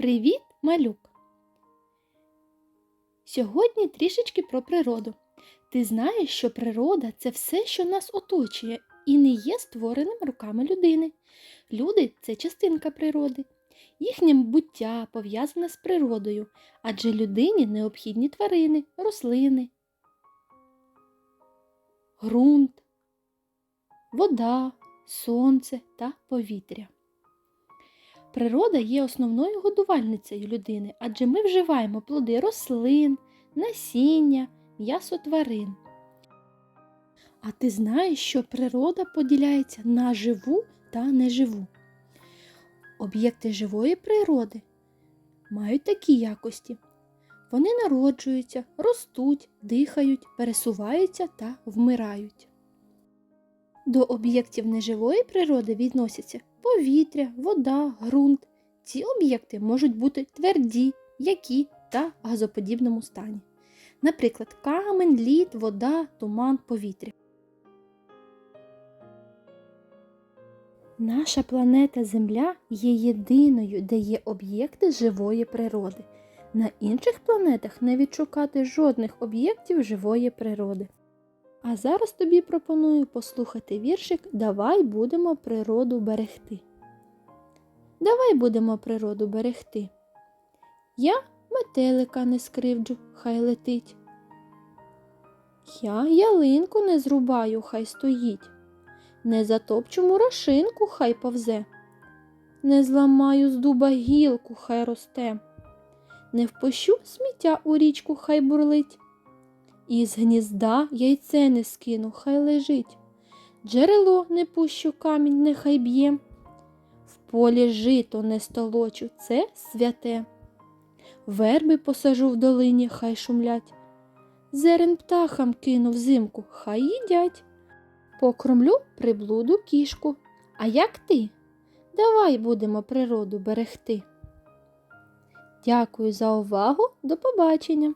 Привіт, малюк! Сьогодні трішечки про природу. Ти знаєш, що природа це все, що нас оточує, і не є створеним руками людини. Люди це частинка природи. Їхнє буття пов'язане з природою, адже людині необхідні тварини, рослини, ґрунт, вода, сонце та повітря. Природа є основною годувальницею людини, адже ми вживаємо плоди рослин, насіння, м'ясо тварин. А ти знаєш, що природа поділяється на живу та неживу. Об'єкти живої природи мають такі якості. Вони народжуються, ростуть, дихають, пересуваються та вмирають. До об'єктів неживої природи відносяться повітря, вода, ґрунт. Ці об'єкти можуть бути тверді, м'які та газоподібному стані. Наприклад, камень, лід, вода, туман, повітря. Наша планета Земля є єдиною, де є об'єкти живої природи. На інших планетах не відшукати жодних об'єктів живої природи. А зараз тобі пропоную послухати віршик Давай будемо природу берегти. Давай будемо природу берегти. Я метелика не скривджу, хай летить. Я ялинку не зрубаю, хай стоїть. Не затопчу мурашинку, хай повзе. Не зламаю з дуба гілку, хай росте. Не впущу сміття у річку, хай бурлить. І з гнізда яйце не скину, хай лежить. Джерело не пущу камінь, нехай б'є. В полі жито не столочу, це святе. Верби посажу в долині, хай шумлять. Зерен птахам кину взимку, хай їдять. Покромлю приблуду кішку. А як ти? Давай будемо природу берегти. Дякую за увагу. До побачення!